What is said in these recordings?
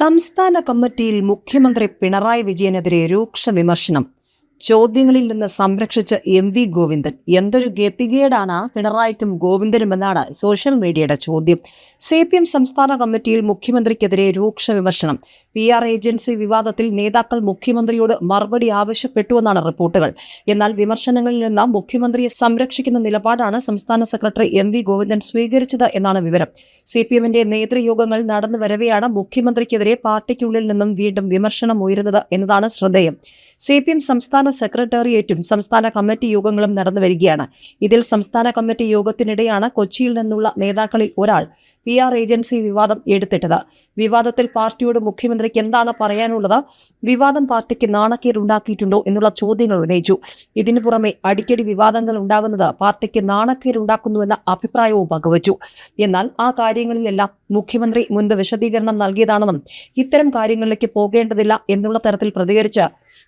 സംസ്ഥാന കമ്മിറ്റിയിൽ മുഖ്യമന്ത്രി പിണറായി വിജയനെതിരെ രൂക്ഷ വിമർശനം. ചോദ്യങ്ങളിൽ നിന്ന് സംരക്ഷിച്ച എം വി ഗോവിന്ദൻ. എന്തൊരു ഗതികേടാണ് പിണറായിക്കും ഗോവിന്ദനുമെന്നാണ് സോഷ്യൽ മീഡിയയുടെ ചോദ്യം. സി പി എം സംസ്ഥാന കമ്മിറ്റിയിൽ മുഖ്യമന്ത്രിക്കെതിരെ രൂക്ഷ വിമർശനം. പി ആർ ഏജൻസി വിവാദത്തിൽ നേതാക്കൾ മുഖ്യമന്ത്രിയോട് മറുപടി ആവശ്യപ്പെട്ടുവെന്നാണ് റിപ്പോർട്ടുകൾ. എന്നാൽ വിമർശനങ്ങളിൽ നിന്ന് മുഖ്യമന്ത്രിയെ സംരക്ഷിക്കുന്ന നിലപാടാണ് സംസ്ഥാന സെക്രട്ടറി എം വി ഗോവിന്ദൻ സ്വീകരിച്ചത് എന്നാണ് വിവരം. സി പി എമ്മിന്റെ നേതൃയോഗങ്ങൾ നടന്നു വരവെയാണ് മുഖ്യമന്ത്രിക്കെതിരെ പാർട്ടിക്കുള്ളിൽ നിന്നും വീണ്ടും വിമർശനം ഉയരുന്നത് എന്നതാണ് ശ്രദ്ധേയം. സി പി എം സംസ്ഥാന സെക്രട്ടേറിയറ്റും സംസ്ഥാന കമ്മിറ്റി യോഗങ്ങളും നടന്നു വരികയാണ്. ഇതിൽ സംസ്ഥാന കമ്മിറ്റി യോഗത്തിനിടെയാണ് കൊച്ചിയിൽ നിന്നുള്ള നേതാക്കളിൽ ഒരാൾ പി ആർ ഏജൻസി വിവാദം എടുത്തിട്ടത്. വിവാദത്തിൽ പാർട്ടിയോട് മുഖ്യമന്ത്രിക്ക് എന്താണ് പറയാനുള്ളത്? വിവാദം പാർട്ടിക്ക് നാണക്കേട് ഉണ്ടാക്കിയിട്ടുണ്ടോ എന്നുള്ള ചോദ്യങ്ങൾ ഉന്നയിച്ചു. ഇതിനു പുറമെ അടിക്കടി വിവാദങ്ങൾ ഉണ്ടാകുന്നത് പാർട്ടിക്ക് നാണക്കേടുണ്ടാക്കുന്നുവെന്ന അഭിപ്രായവും പങ്കുവച്ചു. എന്നാൽ ആ കാര്യങ്ങളിലെല്ലാം മുഖ്യമന്ത്രി മുൻപ് വിശദീകരണം നൽകിയതാണെന്നും ഇത്തരം കാര്യങ്ങളിലേക്ക് പോകേണ്ടതില്ല എന്നുള്ള തരത്തിൽ പ്രതികരിച്ച്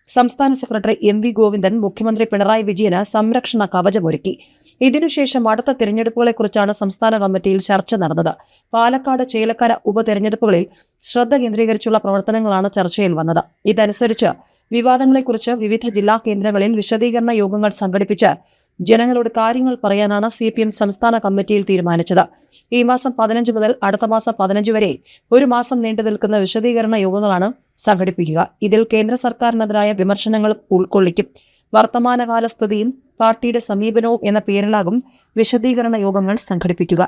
സംസ്ഥാന സെക്രട്ടറി എം വി ഗോവിന്ദൻ മുഖ്യമന്ത്രി പിണറായി വിജയന് സംരക്ഷണ കവചമൊരുക്കി. ഇതിനുശേഷം അടുത്ത തിരഞ്ഞെടുപ്പുകളെക്കുറിച്ചാണ് സംസ്ഥാന കമ്മിറ്റിയിൽ ചർച്ച നടന്നത്. പാലക്കാട് ചേലക്കര ഉപതെരഞ്ഞെടുപ്പുകളിൽ ശ്രദ്ധ കേന്ദ്രീകരിച്ചുള്ള പ്രവർത്തനങ്ങളാണ് ചർച്ചയിൽ വന്നത്. ഇതനുസരിച്ച് വിവാദങ്ങളെക്കുറിച്ച് വിവിധ ജില്ലാ കേന്ദ്രങ്ങളിൽ വിശദീകരണ യോഗങ്ങൾ സംഘടിപ്പിച്ച് ജനങ്ങളോട് കാര്യങ്ങൾ പറയാനാണ് സി പി എം സംസ്ഥാന കമ്മിറ്റിയിൽ തീരുമാനിച്ചത്. ഈ മാസം പതിനഞ്ച് മുതൽ അടുത്ത മാസം പതിനഞ്ച് വരെ ഒരു മാസം നീണ്ടു നിൽക്കുന്ന വിശദീകരണ യോഗങ്ങളാണ് സംഘടിപ്പിക്കുക. ഇതിൽ കേന്ദ്ര സർക്കാരിനെതിരായ വിമർശനങ്ങൾ ഉൾക്കൊള്ളിക്കും. വർത്തമാനകാല സ്ഥിതിയും പാർട്ടിയുടെ സമീപനവും എന്ന പേരിലാകും വിശദീകരണ യോഗങ്ങൾ സംഘടിപ്പിക്കുക.